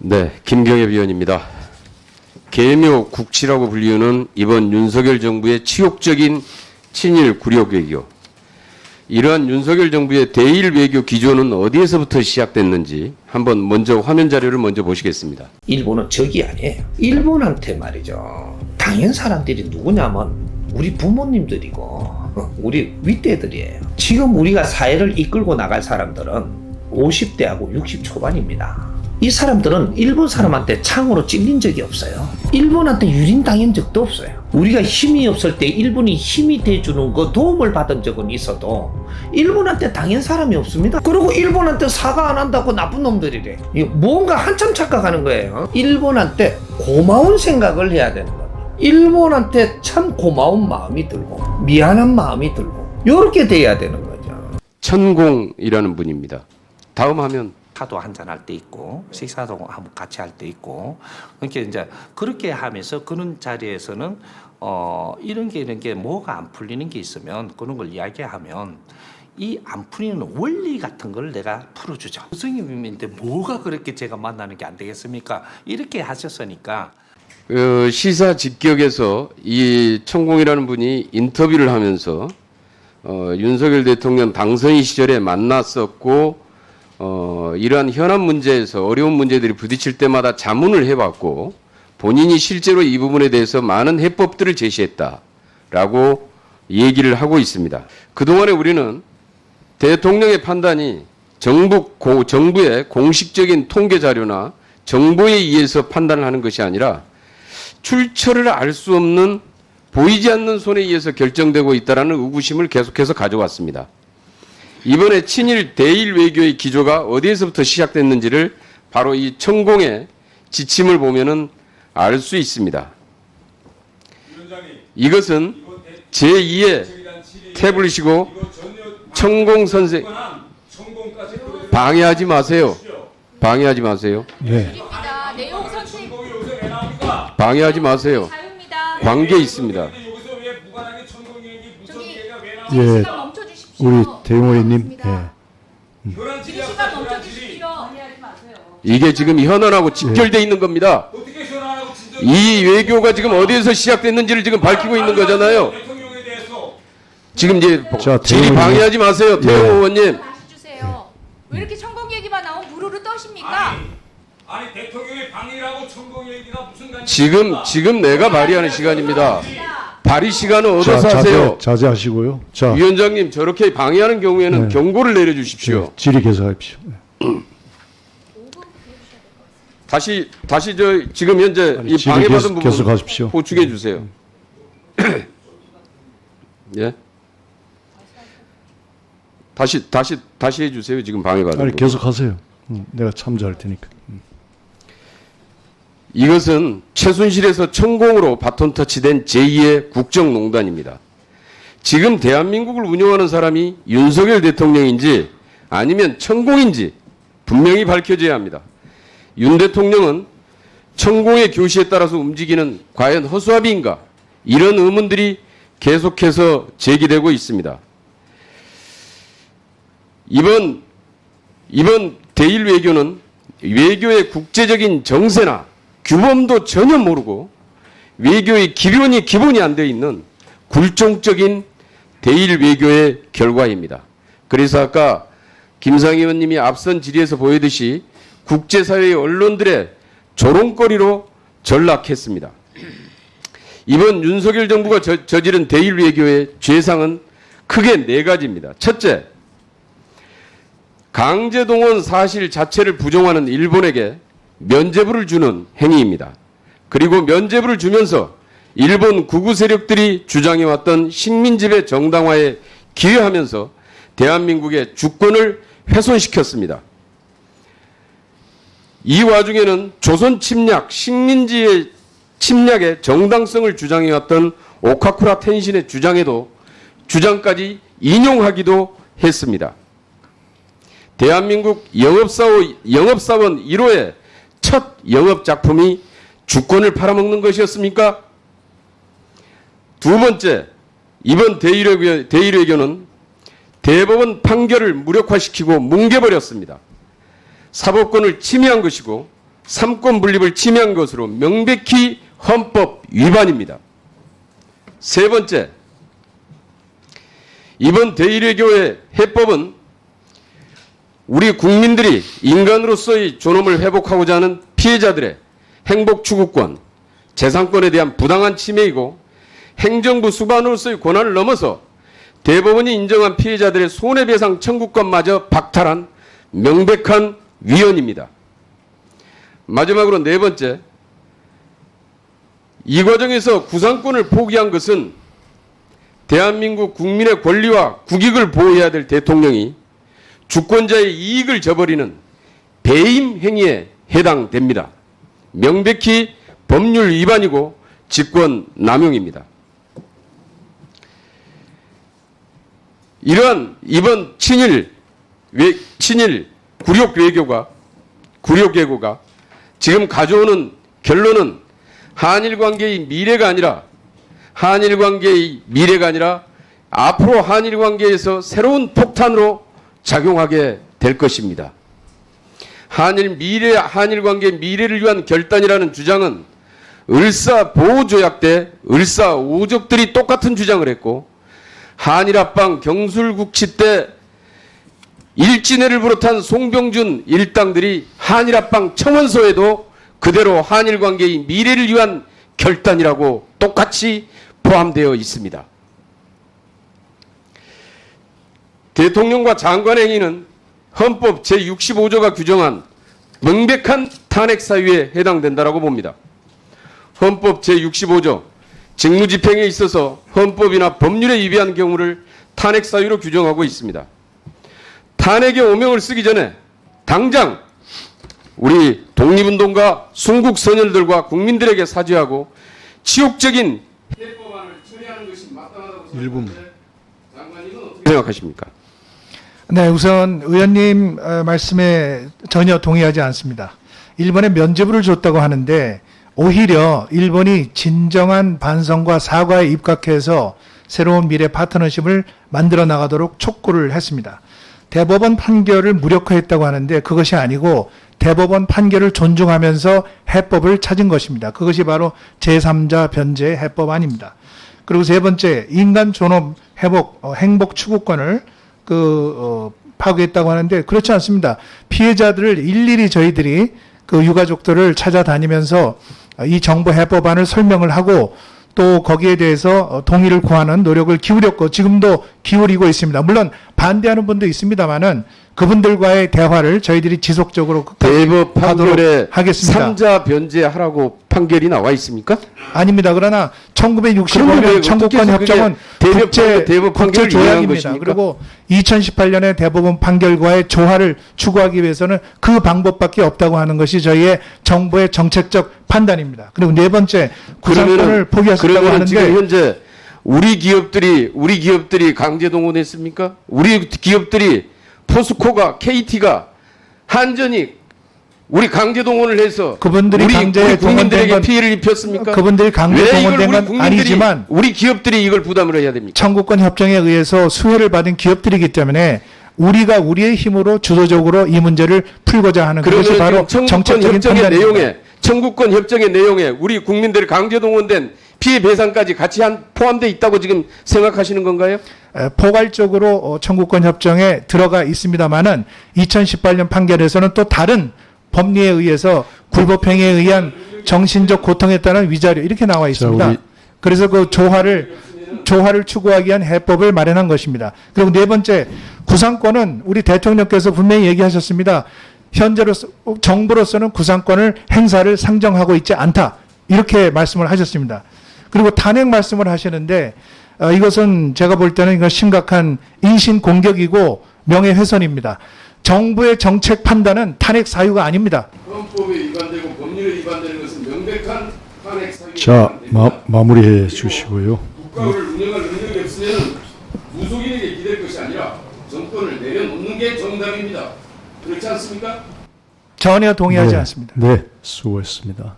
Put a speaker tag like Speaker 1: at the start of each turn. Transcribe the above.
Speaker 1: 네, 김경엽 위원입니다. 개묘 국치라고 불리우는 이번 윤석열 정부의 치욕적인 친일 굴욕 외교. 이러한 윤석열 정부의 대일 외교 기조는 어디에서부터 시작됐는지 한번 먼저 화면 자료를 먼저 보시겠습니다.
Speaker 2: 일본은 적이 아니에요. 일본한테 말이죠. 당연 사람들이 누구냐면 우리 부모님들이고 어, 우리 윗대들이에요. 지금 우리가 사회를 이끌고 나갈 사람들은 50대하고 60 초반입니다. 이 사람들은 일본 사람한테 창으로 찔린 적이 없어요. 일본한테 유린당한 적도 없어요. 우리가 힘이 없을 때 일본이 힘이 돼주는 거 도움을 받은 적은 있어도 일본한테 당한 사람이 없습니다. 그리고 일본한테 사과 안 한다고 나쁜 놈들이래. 뭔가 한참 착각하는 거예요. 일본한테 고마운 생각을 해야 되는 겁니다. 일본한테 참 고마운 마음이 들고 미안한 마음이 들고 이렇게 돼야 되는 거죠.
Speaker 1: 천공이라는 분입니다. 다음 화면
Speaker 2: 차도 한잔 할 때 있고 식사도 한번 같이 할 때 있고 그러니까 이제 그렇게 하면서 그런 자리에서는 어 이런 게 이런 게 뭐가 안 풀리는 게 있으면 그런 걸 이야기하면 이 안 풀리는 원리 같은 걸 내가 풀어주죠. 선생님인데 뭐가 그렇게 제가 만나는 게 안 되겠습니까? 이렇게 하셨으니까
Speaker 1: 어, 시사 직격에서 이 천공이라는 분이 인터뷰를 하면서 어, 윤석열 대통령 당선인 시절에 만났었고 어, 이러한 현안 문제에서 어려운 문제들이 부딪힐 때마다 자문을 해왔고 본인이 실제로 이 부분에 대해서 많은 해법들을 제시했다라고 얘기를 하고 있습니다. 그동안에 우리는 대통령의 판단이 정부 고, 정부의 공식적인 통계 자료나 정보에 의해서 판단을 하는 것이 아니라 출처를 알 수 없는 보이지 않는 손에 의해서 결정되고 있다라는 의구심을 계속해서 가져왔습니다. 이번에 친일 대일 외교의 기조가 어디에서부터 시작됐는지를 바로 이 천공의 지침을 보면은 알 수 있습니다. 이것은 제2의 태블릿이고 천공 선생 방해하지 마세요. 방해하지 마세요.
Speaker 3: 네.
Speaker 1: 방해하지 마세요. 관계 있습니다.
Speaker 3: 예. 우리 예.
Speaker 4: 시간 멈춰 주십시오. 방해하지 마세요.
Speaker 1: 이게 지금 현안하고 직결돼 있는 겁니다. 이 외교가 지금 어디에서 시작됐는지를 지금 밝히고 있는 거잖아요. 지금 이제
Speaker 3: 자,
Speaker 1: 질의
Speaker 3: 대의원님.
Speaker 1: 방해하지 마세요,
Speaker 3: 예.
Speaker 1: 의원님.
Speaker 4: 다시 주세요. 왜 이렇게 천공 얘기만 나오면 무르르 떠십니까?
Speaker 5: 아니 대통령의 방해라고 천공 얘기가 무슨 관계?
Speaker 1: 지금 지금 내가 발의하는 시간입니다. 발의 시간은
Speaker 3: 자,
Speaker 1: 얻어서 하세요.
Speaker 3: 자제, 자제하시고요. 자,
Speaker 1: 위원장님 저렇게 방해하는 경우에는
Speaker 3: 네.
Speaker 1: 경고를 내려주십시오.
Speaker 3: 예, 질의 계속하십시오.
Speaker 1: 다시 다시 저 지금 현재
Speaker 3: 아니,
Speaker 1: 이
Speaker 3: 질의
Speaker 1: 방해받은 부분
Speaker 3: 계속하십시오.
Speaker 1: 보충해 주세요. 예. 다시 다시 다시 해주세요. 지금 방해받은
Speaker 3: 아니,
Speaker 1: 부분.
Speaker 3: 계속하세요. 음, 내가 참조할 테니까. 음.
Speaker 1: 이것은 최순실에서 천공으로 바톤 터치된 제2의 국정농단입니다. 지금 대한민국을 운영하는 사람이 윤석열 대통령인지 아니면 천공인지 분명히 밝혀져야 합니다. 윤 대통령은 천공의 교시에 따라서 움직이는 과연 허수아비인가? 이런 의문들이 계속해서 제기되고 있습니다. 이번 이번 대일 외교는 외교의 국제적인 정세나 규범도 전혀 모르고 외교의 기본이 기본이 안 되어 있는 굴종적인 대일 외교의 결과입니다. 그래서 아까 김상희 의원님이 앞선 질의에서 보여듯이 국제사회의 언론들의 조롱거리로 전락했습니다. 이번 윤석열 정부가 저, 저지른 대일 외교의 죄상은 크게 네 가지입니다. 첫째, 강제동원 사실 자체를 부정하는 일본에게 면죄부를 주는 행위입니다. 그리고 면죄부를 주면서 일본 구구 세력들이 주장해왔던 식민지배 정당화에 기여하면서 대한민국의 주권을 훼손시켰습니다. 이 와중에는 조선 침략, 식민지의 침략의 정당성을 주장해왔던 오카쿠라 텐신의 주장에도 주장까지 인용하기도 했습니다. 대한민국 영업사원, 영업사원 1호의 첫 영업 작품이 주권을 팔아먹는 것이었습니까? 두 번째, 이번 대일외교는 대법원 판결을 무력화시키고 뭉개버렸습니다. 사법권을 침해한 것이고 삼권 분립을 침해한 것으로 명백히 헌법 위반입니다. 세 번째, 이번 대의례교의 해법은 우리 국민들이 인간으로서의 존엄을 회복하고자 하는 피해자들의 행복 추구권, 재산권에 대한 부당한 침해이고 행정부 수반으로서의 권한을 넘어서 대법원이 인정한 피해자들의 손해배상 청구권마저 박탈한 명백한 위헌입니다. 마지막으로 네 번째, 이 과정에서 구상권을 포기한 것은 대한민국 국민의 권리와 국익을 보호해야 될 대통령이 주권자의 이익을 저버리는 배임 행위에 해당됩니다. 명백히 법률 위반이고 직권 남용입니다. 이러한 이번 친일 외, 친일 굴욕 외교가 굴욕 외교가 지금 가져오는 결론은 한일 관계의 미래가 아니라 한일 관계의 미래가 아니라 앞으로 한일 관계에서 새로운 폭탄으로 작용하게 될 것입니다. 한일 미래 한일 관계 미래를 위한 결단이라는 주장은 을사 보호 조약 때 을사 오족들이 똑같은 주장을 했고 한일 합방 경술국치 때 일진회를 비롯한 송병준 일당들이 한일 합방 청원서에도 그대로 한일 관계의 미래를 위한 결단이라고 똑같이 포함되어 있습니다. 대통령과 장관의 행위는 헌법 제65조가 규정한 명백한 탄핵 사유에 해당된다라고 봅니다. 헌법 제65조 직무집행에 있어서 헌법이나 법률에 위배한 경우를 탄핵 사유로 규정하고 있습니다. 탄핵의 오명을 쓰기 전에 당장 우리 독립운동가 순국 선열들과 국민들에게 사죄하고 치욕적인 해법안을 처리하는 것이 마땅하다고 생각하는데 장관님은 어떻게 생각하십니까?
Speaker 6: 네, 우선 의원님 어, 말씀에 전혀 동의하지 않습니다. 일본에 면죄부를 줬다고 하는데 오히려 일본이 진정한 반성과 사과에 입각해서 새로운 미래 파트너십을 만들어 나가도록 촉구를 했습니다. 대법원 판결을 무력화했다고 하는데 그것이 아니고 대법원 판결을 존중하면서 해법을 찾은 것입니다. 그것이 바로 제3자 변제 해법안입니다. 그리고 세 번째 인간 존엄 회복 어, 행복 추구권을 그 어, 파괴했다고 하는데 그렇지 않습니다. 피해자들을 일일이 저희들이 그 유가족들을 찾아다니면서 이 정부 해법안을 설명을 하고 또 거기에 대해서 어, 동의를 구하는 노력을 기울였고 지금도 기울이고 있습니다. 물론 반대하는 분도 있습니다만은 그분들과의 대화를 저희들이 지속적으로 끝까지
Speaker 1: 대법 판결에
Speaker 6: 하겠습니다.
Speaker 1: 삼자 변제하라고 판결이 나와 있습니까?
Speaker 6: 아닙니다. 그러나
Speaker 1: 그러면 왜
Speaker 6: 1965년
Speaker 1: 어떻게
Speaker 6: 청구권 협정은
Speaker 1: 대법
Speaker 6: 국제
Speaker 1: 판결, 대법 이행한
Speaker 6: 조약입니다. 그리고 2018년에 대법원 판결과의 조화를 추구하기 위해서는 그 방법밖에 없다고 하는 것이 저희의 정부의 정책적 판단입니다. 그리고 네 번째 구상권을 포기하셨다고 하는데
Speaker 1: 현재 우리 기업들이 우리 기업들이 강제 동원했습니까? 우리 기업들이 포스코가 KT가 한전이 우리 강제 동원을 해서
Speaker 6: 그분들이
Speaker 1: 우리,
Speaker 6: 강제
Speaker 1: 우리 국민들에게
Speaker 6: 건-
Speaker 1: 피해를 입혔습니까?
Speaker 6: 그분들이 강제 동원된 건 아니지만
Speaker 1: 우리 기업들이 이걸 부담을 해야 됩니까?
Speaker 6: 청구권 협정에 의해서 수혜를 받은 기업들이기 때문에 우리가 우리의 힘으로 주도적으로 이 문제를 풀고자 하는 그것이
Speaker 1: 그러면
Speaker 6: 바로 정책적인
Speaker 1: 협정의
Speaker 6: 판단입니다.
Speaker 1: 내용에 청구권 협정의 내용에 우리 국민들이 강제 동원된 피해 배상까지 같이 한 포함돼 있다고 지금 생각하시는 건가요?
Speaker 6: 에, 포괄적으로 어, 청구권 협정에 들어가 있습니다만은 2018년 판결에서는 또 다른 법리에 의해서 굴법행위에 의한 정신적 고통에 따른 위자료 이렇게 나와 있습니다. 그래서 그 조화를 조화를 추구하기 위한 해법을 마련한 것입니다. 그리고 네 번째 구상권은 우리 대통령께서 분명히 얘기하셨습니다. 현재로서 정부로서는 구상권을 행사를 상정하고 있지 않다 이렇게 말씀을 하셨습니다. 그리고 탄핵 말씀을 하시는데 어, 이것은 제가 볼 때는 이거 심각한 인신 공격이고 명예훼손입니다. 정부의 정책 판단은 탄핵 사유가 아닙니다.
Speaker 1: 헌법에 위반되고 법률에 위반되는 것은 명백한 탄핵 사유에
Speaker 3: 자. 마, 마무리해 주시고요.
Speaker 1: 국가를 운영할 능력이 없으면 무속인에게 기댈 것이 아니라 정권을 내려놓는 게 정답입니다. 그렇지 않습니까?
Speaker 6: 전혀 동의하지
Speaker 3: 네,
Speaker 6: 않습니다.
Speaker 3: 네, 수고했습니다.